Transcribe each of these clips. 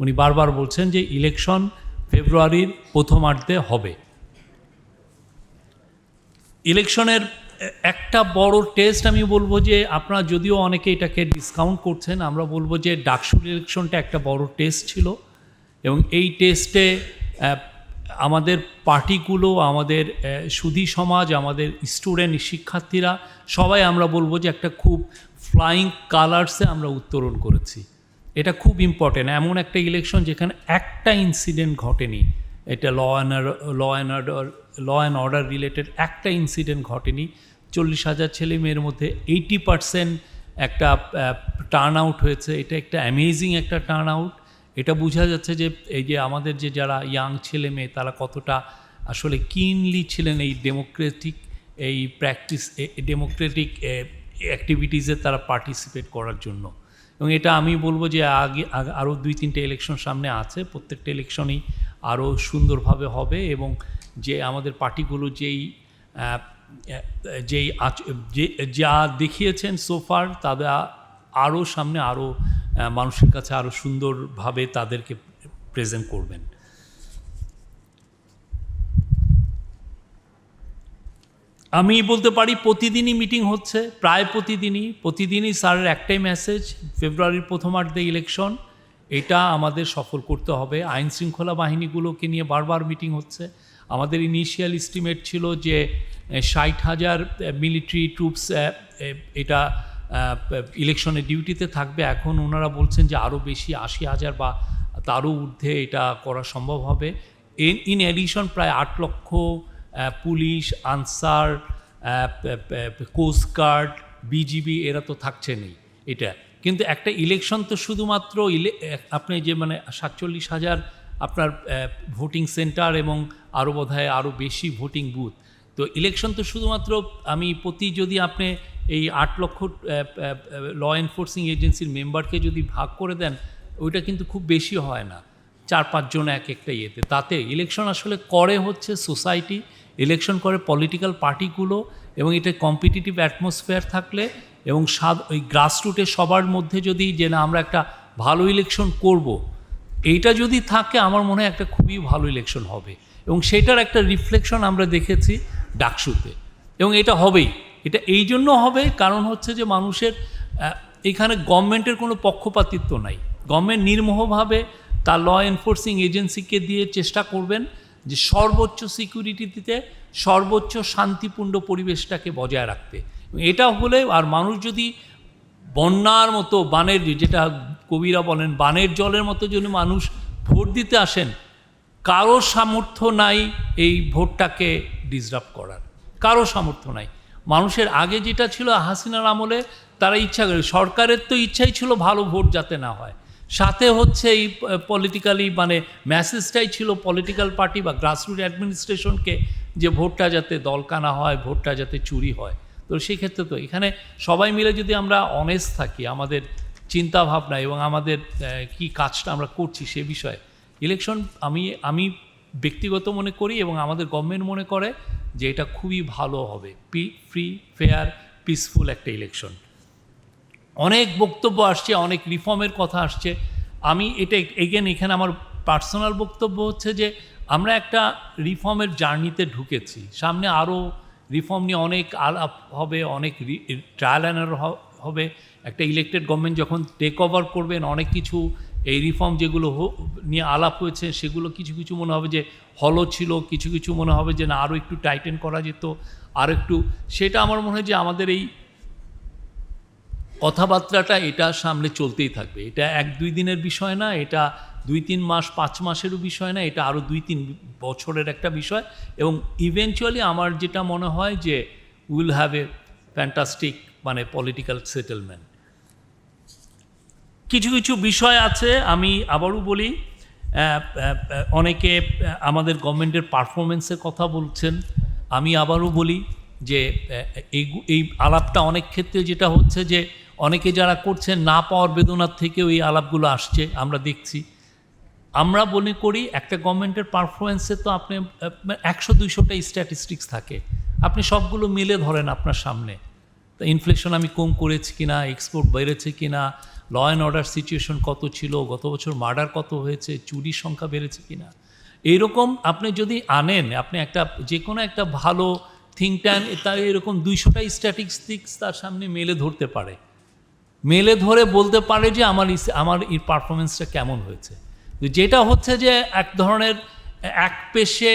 উনি বারবার বলছেন যে ইলেকশন ফেব্রুয়ারির প্রথমার্ধে হবে। ইলেকশনের একটা বড় টেস্ট আমি বলব যে আপনারা যদিও অনেকে এটাকে ডিসকাউন্ট করছেন, আমরা বলব যে ডাকসুর ইলেকশনটা একটা বড় টেস্ট ছিল এবং এই টেস্টে আমাদের পার্টিগুলো, আমাদের সুধী সমাজ, আমাদের স্টুডেন্ট শিক্ষার্থীরা সবাই আমরা বলব যে একটা খুব ফ্লাইং কালার্সে আমরা উত্তরণ করেছি। এটা খুব ইম্পর্টেন্ট এমন একটা ইলেকশন যেখানে একটা ইনসিডেন্ট ঘটেনি। এটা law and law and law and order related একটা ইনসিডেন্ট ঘটেনি। চল্লিশ হাজার ছেলে মেয়ের মধ্যে এইটি পার্সেন্ট একটা টার্ন আউট হয়েছে। এটা একটা অ্যামেজিং একটা টার্ন আউট এটা বোঝা যাচ্ছে যে এই যে আমাদের যে যারা ইয়াং ছেলে মেয়ে, তারা কতটা আসলে কিনলি ছিলেন এই ডেমোক্রেটিক এই প্র্যাকটিস ডেমোক্রেটিক অ্যাক্টিভিটিসে তারা পার্টিসিপেট করার জন্য। এবং এটা আমি বলব যে আগে আরও দুই, তিনটে ইলেকশন সামনে আছে। প্রত্যেকটা ইলেকশনই আরও সুন্দরভাবে হবে এবং যে আমাদের পার্টিগুলো যেই যেই যা দেখিয়েছেন সোফার তাদের আরও সামনে আরও মানুষের কাছে আরও সুন্দরভাবে তাদেরকে প্রেজেন্ট করবেন। আমি বলতে পারি প্রতিদিনই মিটিং হচ্ছে, প্রায় প্রতিদিনই। প্রতিদিনই স্যারের একটাই মেসেজ ফেব্রুয়ারির প্রথমার্ধে ইলেকশন এটা আমাদের সফল করতে হবে। আইন শৃঙ্খলা বাহিনীগুলোকে নিয়ে বারবার মিটিং হচ্ছে। আমাদের ইনিশিয়াল এস্টিমেট ছিল যে ষাট হাজার মিলিটারি ট্রুপস এটা ইলেকশনে ডিউটিতে থাকবে। এখন ওনারা বলছেন যে আরও বেশি, আশি হাজার বা তারও ঊর্ধ্বে এটা করা সম্ভব হবে। ইন এডিশন প্রায় আট লক্ষ পুলিশ, আনসার কোস্টগার্ড বিজিবি এরা তো থাকছেনই এটা। কিন্তু একটা ইলেকশন তো শুধুমাত্র ইলে- আপনি যে মানে সাতচল্লিশ হাজার আপনার ভোটিং সেন্টার এবং আরও বোধ হয় আরও বেশি ভোটিং বুথ তো ইলেকশন তো শুধুমাত্র আমি প্রতি যদি আপনি এই আট লক্ষ ল এনফোর্সিং এজেন্সির মেম্বারকে যদি ভাগ করে দেন, ওইটা কিন্তু খুব বেশি হয় না। চার পাঁচজন এক একটা ইয়েতে। তাতে ইলেকশন আসলে করে হচ্ছে সোসাইটি ইলেকশন করে পলিটিক্যাল পার্টিগুলো এবং এটা কম্পিটিটিভ অ্যাটমসফিয়ার থাকলে এবং সাদ ওই গ্রাসরুটে সবার মধ্যে যদি যে না আমরা একটা ভালো ইলেকশন করব, এইটা যদি থাকে আমার মনে হয় একটা খুবই ভালো ইলেকশন হবে। এবং সেটার একটা রিফ্লেকশন আমরা দেখেছি ডাকসুতে। এবং এটা হবেই। এটা এই জন্য হবে কারণ হচ্ছে যে মানুষের এখানে গভর্নমেন্টের কোনো পক্ষপাতিত্ব নাই। গভর্নমেন্ট নির্মোহভাবে তার ল এনফোর্সিং এজেন্সিকে দিয়ে চেষ্টা করবেন যে সর্বোচ্চ সিকিউরিটি দিতে সর্বোচ্চ শান্তিপূর্ণ পরিবেশটাকে বজায় রাখতে। এটা হলে আর মানুষ যদি বন্যার মতো বানের, যেটা কবিরা বলেন, বানের জলের মতো যদি মানুষ ভোট দিতে আসেন, কারও সামর্থ্য নাই এই ভোটটাকে ডিসরাপ্ট করার। কারও সামর্থ্য নাই। মানুষের আগে যেটা ছিল হাসিনার আমলে, তারা ইচ্ছা করে, সরকারের তো ইচ্ছাই ছিল ভালো ভোট যাতে না হয়। সাথে হচ্ছে এই পলিটিক্যালি মানে মেসেজটাই ছিল পলিটিক্যাল পার্টি বা গ্রাসরুট অ্যাডমিনিস্ট্রেশনকে যে ভোটটা যাতে দলকানা হয়, ভোটটা যাতে চুরি হয়। তো সেক্ষেত্রে তো এখানে সবাই মিলে যদি আমরা অনেস্ট থাকি, আমাদের চিন্তা ভাবনা এবং আমাদের কি কাজটা আমরা করছি সে বিষয়ে ইলেকশন আমি আমি ব্যক্তিগত মনে করি এবং আমাদের গভর্নমেন্ট মনে করে যে এটা খুবই ভালো হবে। পি ফ্রি ফেয়ার পিসফুল একটা ইলেকশন অনেক বক্তব্য আসছে, অনেক রিফর্মের কথা আসছে। আমি এটা এগেন এখানে আমার পার্সোনাল বক্তব্য হচ্ছে যে, আমরা একটা রিফর্মের জার্নিতে ঢুকেছি। সামনে আরও রিফর্ম নিয়ে অনেক আলাপ হবে, অনেক ট্রায়াল অ্যান্ড হবে। একটা ইলেক্টেড গভর্নমেন্ট যখন টেক ওভার করবেন, অনেক কিছু এই রিফর্ম যেগুলো নিয়ে আলাপ হয়েছে, সেগুলো কিছু কিছু মনে হবে যে হলো ছিল, কিছু কিছু মনে হবে যে না আরও একটু টাইটেন করা যেত, আর একটু, সেটা আমার মনে হয় যে আমাদের এই কথাবার্তাটা এটা সামনে চলতেই থাকবে। এটা এক দুই দিনের বিষয় না, এটা দুই তিন মাস, পাঁচ মাসেরও বিষয় না, এটা আরও দুই তিন বছরের একটা বিষয় এবং ইভেনচুয়ালি আমার যেটা মনে হয় যে উইল হ্যাভ এ ফ্যান্টাস্টিক মানে পলিটিক্যাল সেটেলমেন্ট কিছু কিছু বিষয় আছে, আমি আবারও বলি অনেকে আমাদের গভর্নমেন্টের পারফরমেন্সের কথা বলছেন। আমি আবারও বলি যে এই আলাপটা অনেক ক্ষেত্রে যেটা হচ্ছে যে অনেকে যারা করছেন না পাওয়ার বেদনার থেকেও এই আলাপগুলো আসছে, আমরা দেখছি। আমরা মনে করি একটা গভর্নমেন্টের পারফরমেন্সে তো আপনি, একশো, দুইশোটা স্ট্যাটিস্টিক্স থাকে। আপনি সবগুলো মিলে ধরেন আপনার সামনে। তা ইনফ্লেশন আমি কম করেছি কিনা এক্সপোর্ট বেড়েছে কিনা ল অ্যান্ড অর্ডার সিচুয়েশন কত ছিল, গত বছর মার্ডার কত হয়েছে, চুরির সংখ্যা বেড়েছে কিনা। এইরকম আপনি যদি আনেন, আপনি একটা যে কোনো একটা ভালো থিঙ্ক ট্যান তার এরকম দুইশোটা স্ট্যাটিস্টিক্স তার সামনে মেলে ধরতে পারে। মেলে ধরে বলতে পারে যে আমার আমার এই পারফরমেন্সটা কেমন হয়েছে। যেটা হচ্ছে যে এক ধরনের, এক পেশে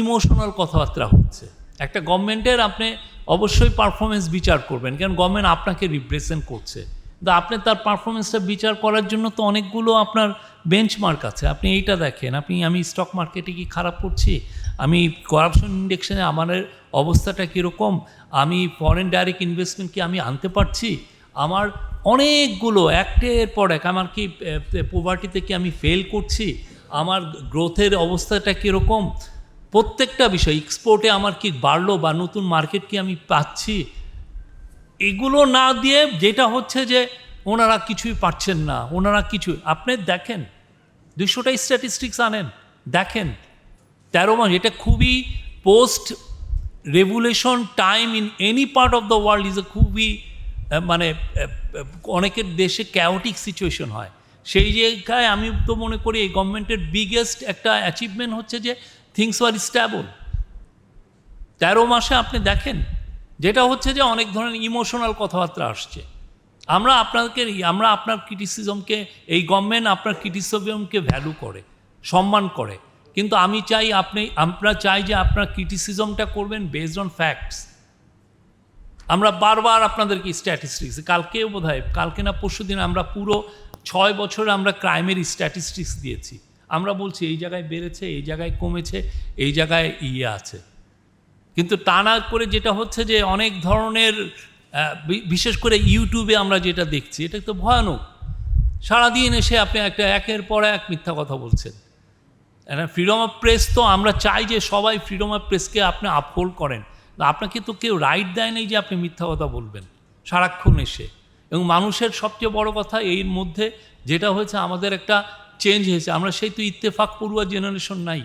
ইমোশনাল কথাবার্তা হচ্ছে। একটা গভর্নমেন্টের আপনি অবশ্যই পারফরমেন্স বিচার করবেন, কারণ গভর্নমেন্ট আপনাকে রিপ্রেজেন্ট করছে। কিন্তু আপনি তার পারফরমেন্সটা বিচার করার জন্য তো অনেকগুলো আপনার বেঞ্চমার্ক আছে। আপনি এইটা দেখেন, আপনি, আমি স্টক মার্কেটে কি খারাপ করছি? আমি করাপশন ইন্ডেক্সে আমার অবস্থাটা কীরকম? আমি ফরেন ডাইরেক্ট ইনভেস্টমেন্ট কি আমি আনতে পারছি? আমার অনেকগুলো, একটের পর এক, আমার কি পোভার্টিতে কি আমি ফেল করছি? আমার গ্রোথের অবস্থাটা কীরকম? প্রত্যেকটা বিষয় এক্সপোর্টে আমার কি বাড়লো বা নতুন মার্কেট কি আমি পাচ্ছি? এগুলো না দিয়ে যেটা হচ্ছে যে, ওনারা কিছুই পারছেন না, ওনারা কিছু, আপনি দেখেন দুশোটা স্ট্যাটিস্টিক্স আনেন, দেখেন, তেরো মাস, এটা খুবই post revolution time in any part of the world is a খুবই মানে অনেকের দেশে ক্যাওটিক সিচুয়েশন হয়। সেই জায়গায় আমি তো মনে করি এই গভর্নমেন্টের বিগেস্ট একটা অ্যাচিভমেন্ট হচ্ছে যে থিংস আর স্ট্যাবল তেরো মাসে আপনি দেখেন, যেটা হচ্ছে যে অনেক ধরনের ইমোশনাল কথাবার্তা আসছে। আমরা আপনাকে, আমরা আপনার ক্রিটিসিজমকে এই গভর্নমেন্ট আপনার ক্রিটিসিজমকে ভ্যালু করে, সম্মান করে। কিন্তু আমি চাই আপনি, আমরা চাই যে আপনার ক্রিটিসিজমটা করবেন বেসড অন ফ্যাক্টস আমরা বারবার আপনাদেরকে স্ট্যাটিস্টিক্স কালকেও বোধ হয় কালকে না পরশু দিন আমরা পুরো ছয় বছরে আমরা ক্রাইমের স্ট্যাটিস্টিক্স দিয়েছি। আমরা বলছি, এই জায়গায় বেড়েছে, এই জায়গায় কমেছে, এই জায়গায় ইয়ে আছে। কিন্তু তা না করে যেটা হচ্ছে যে অনেক ধরনের বিশেষ করে ইউটিউবে আমরা যেটা দেখছি, এটা তো ভয়ানক। সারাদিন এসে আপনি একটা একের পর এক মিথ্যা কথা বলছেন। ফ্রিডম অফ প্রেস তো আমরা চাই যে সবাই ফ্রিডম অফ প্রেসকে আপনি আপহোল্ড করেন। আপনাকে তো কেউ রাইট দেয় নেই যে আপনি মিথ্যা কথা বলবেন। সারাক্ষণ এসে। এবং মানুষের সবচেয়ে বড় কথা এর মধ্যে যেটা হয়েছে, আমাদের একটা চেঞ্জ হয়েছে। আমরা সেই তো ইত্তেফাক পড়ুয়া জেনারেশন নাই।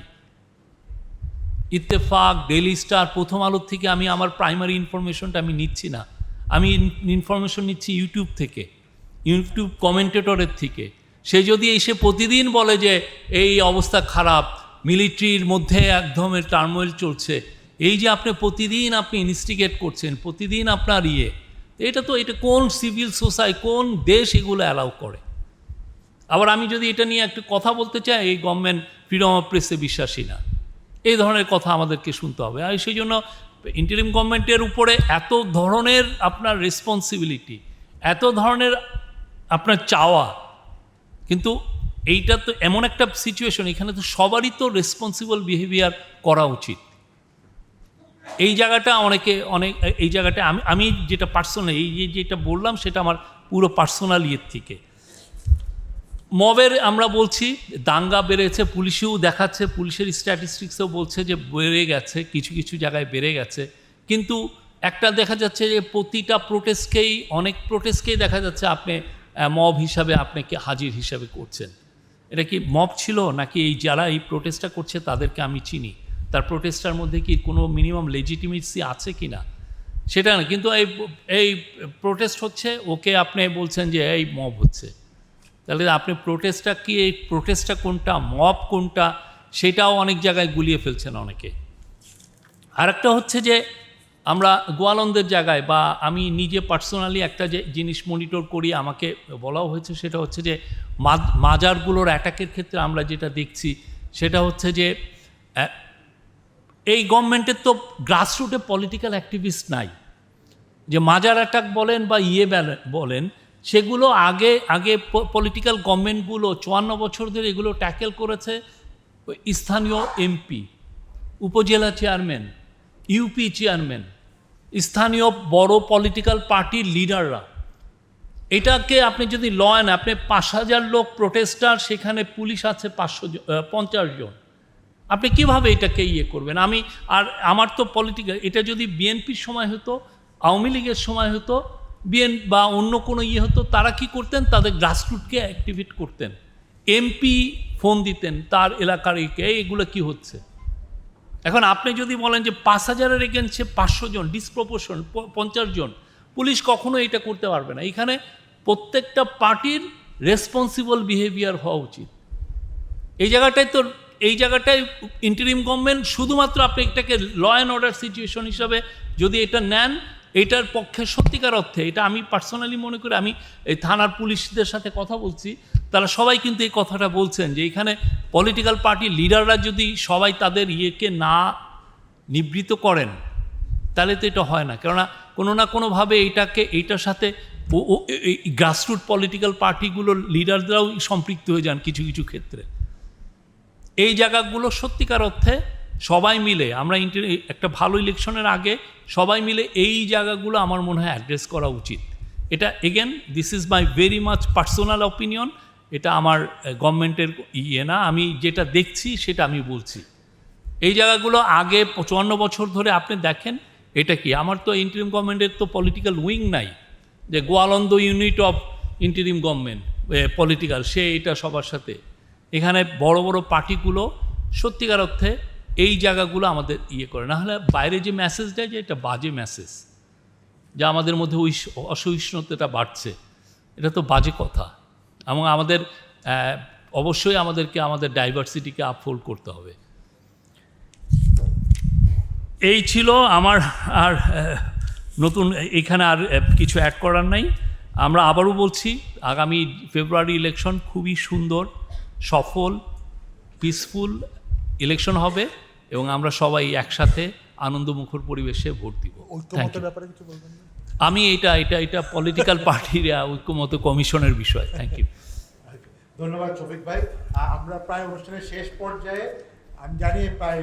ইত্তেফাক ডেলি স্টার প্রথম আলোর থেকে আমি আমার প্রাইমারি ইনফরমেশনটা আমি নিচ্ছি না। আমি ইনফরমেশন নিচ্ছি ইউটিউব থেকে ইউটিউব কমেন্টেটরের থেকে। সে যদি এসে প্রতিদিন বলে যে, এই অবস্থা খারাপ মিলিটারির মধ্যে একদমের টার্মোয়েল চলছে এই যে আপনি প্রতিদিন আপনি ইনস্টিগেট করছেন, প্রতিদিন আপনার ইয়ে এটা তো, এটা কোন সিভিল সোসাইটি কোন দেশ এগুলো অ্যালাউ করে? আবার আমি যদি এটা নিয়ে একটু কথা বলতে চাই, এই গভর্নমেন্ট ফ্রিডম অফ প্রেসে বিশ্বাসী না। এই ধরনের কথা আমাদেরকে শুনতে হবে। আর সেই জন্য ইন্টারিম গভর্নমেন্টের উপরে এত ধরনের আপনার রেসপন্সিবিলিটি এত ধরনের আপনার চাওয়া, কিন্তু এইটা তো এমন একটা সিচুয়েশন এখানে তো সবারই তো রেসপন্সিবল বিহেভিয়ার করা উচিত। এই জায়গাটা অনেকে, অনেক, এই জায়গাটা আমি আমি যেটা পার্সোনাল এই যে যেটা বললাম সেটা আমার পুরো পার্সোনাল ইয়ের থেকে। মবের আমরা বলছি, দাঙ্গা বেড়েছে, পুলিশেও দেখাচ্ছে, পুলিশের স্ট্যাটিস্টিক্সেও বলছে যে বেড়ে গেছে, কিছু কিছু জায়গায় বেড়ে গেছে। কিন্তু একটা দেখা যাচ্ছে যে প্রতিটা প্রোটেস্টকেই অনেক প্রোটেস্টকেই দেখা যাচ্ছে আপনি মব হিসাবে আপনাকে হাজির হিসাবে করছেন। এটা কি মব ছিল নাকি এই যারা এই প্রোটেস্টটা করছে তাদেরকে আমি চিনি? তার প্রোটেস্টার মধ্যে কি কোনো মিনিমাম লেজিটিমেসি আছে কি না সেটা না, কিন্তু এই এই প্রোটেস্ট হচ্ছে, ওকে আপনি বলছেন যে, এই মব হচ্ছে। তাহলে আপনি প্রোটেস্টটা কি, এই প্রোটেস্টটা কোনটা মব কোনটা, সেটাও অনেক জায়গায় গুলিয়ে ফেলছেন অনেকে। আরেকটা হচ্ছে যে, আমরা গোয়ালন্দের জায়গায় বা আমি নিজে পার্সোনালি একটা যে জিনিস মনিটর করি, আমাকে বলাও হয়েছে, সেটা হচ্ছে যে মাজারগুলোর অ্যাটাকের ক্ষেত্রে আমরা যেটা দেখছি, সেটা হচ্ছে যে এই গভর্নমেন্টের তো গ্রাসরুটে পলিটিক্যাল অ্যাক্টিভিস্ট নাই। যে মাজার অ্যাটাক বলেন বা ইয়ে বেলে- বলেন, সেগুলো আগে আগে পলিটিক্যাল গভর্নমেন্টগুলো চুয়ান্ন বছর ধরে এগুলো ট্যাকেল করেছে স্থানীয় এমপি উপজেলা চেয়ারম্যান ইউপি চেয়ারম্যান স্থানীয় বড় পলিটিক্যাল পার্টির লিডাররা এটাকে আপনি যদি লয়েন আপনি পাঁচ হাজার লোক প্রোটেস্টার সেখানে পুলিশ আছে পাঁচশো পঞ্চাশ জন। আপনি কীভাবে এটাকে ইয়ে করবেন? আমি আর আমার তো পলিটিক্যাল এটা যদি বিএনপির সময় হতো, আওয়ামী লীগের সময় হতো বিএন বা অন্য কোনো ইয়ে হতো, তারা কি করতেন? তাদের গ্রাসরুটকে অ্যাক্টিভেট করতেন। এমপি ফোন দিতেন তার এলাকার একে, এগুলো কি হচ্ছে? এখন আপনি যদি বলেন যে পাঁচ হাজারের এগেনস্টে পাঁচশো জন ডিসপ্রপোর্শন পঞ্চাশ জন, পুলিশ কখনো এটা করতে পারবে না। এখানে প্রত্যেকটা পার্টির রেসপন্সিবল বিহেভিয়ার হওয়া উচিত। এই জায়গাটায় তো এই জায়গাটায় ইন্টারিম গভর্নমেন্ট শুধুমাত্র আপনি এটাকে ল অ্যান্ড অর্ডার সিচুয়েশন হিসাবে যদি এটা নেন, এটার পক্ষে সত্যিকার অর্থে, এটা আমি পার্সোনালি মনে করি, আমি এই থানার পুলিশদের সাথে কথা বলছি, তারা সবাই কিন্তু এই কথাটা বলছেন যে এখানে পলিটিক্যাল পার্টি লিডাররা যদি সবাই তাদের ইয়েকে না নিবৃত করেন, তাহলে তো এটা হয় না। কেননা কোনো না কোনোভাবে এইটাকে এইটার সাথে গ্রাসরুট পলিটিক্যাল পার্টিগুলোর লিডাররাও সম্পৃক্ত হয়ে যান কিছু কিছু ক্ষেত্রে। এই জায়গাগুলো সত্যিকার অর্থে সবাই মিলে, আমরা একটা ভালো ইলেকশনের আগে সবাই মিলে এই জায়গাগুলো আমার মনে হয় অ্যাড্রেস করা উচিত। এটা again this is my very much personal opinion এটা আমার গভর্নমেন্টের ইয়ে না, আমি যেটা দেখছি সেটা আমি বলছি। এই জায়গাগুলো আগে চুয়ান্ন বছর ধরে আপনি দেখেন, এটা কি? আমার তো ইন্টারিম গভর্নমেন্টের তো পলিটিক্যাল উইং নাই, যে Goalanda unit of interim government political সে এটা সবার সাথে। এখানে বড় বড় পার্টিগুলো সত্যিকার অর্থে এই জায়গাগুলো আমাদের ইয়ে করে। না হলে বাইরে যে মেসেজ দেয় যে এটা বাজে মেসেজ যা আমাদের মধ্যে ওই অসহিষ্ণুতাটা বাড়ছে, এটা তো বাজে কথা। এবং আমাদের অবশ্যই আমাদেরকে, আমাদের ডাইভার্সিটিকে আপহোল্ড করতে হবে। এই ছিল আমার আর নতুন, এখানে আর কিছু অ্যাড করার নাই। আমরা আবারও বলছি, আগামী ফেব্রুয়ারি ইলেকশন খুবই সুন্দর। সফল পিসফুল ইলেকশন হবে এবং আমরা সবাই একসাথে আনন্দমুখর পরিবেশে ভোট দিব? আমি এটা এটা এটা পলিটিক্যাল পার্টির ঐক্যমত কমিশনের বিষয়। থ্যাংক ইউ ধন্যবাদ শফিক ভাই। আমরা প্রায় অনুষ্ঠানের শেষ পর্যায়ে আমি জানি প্রায়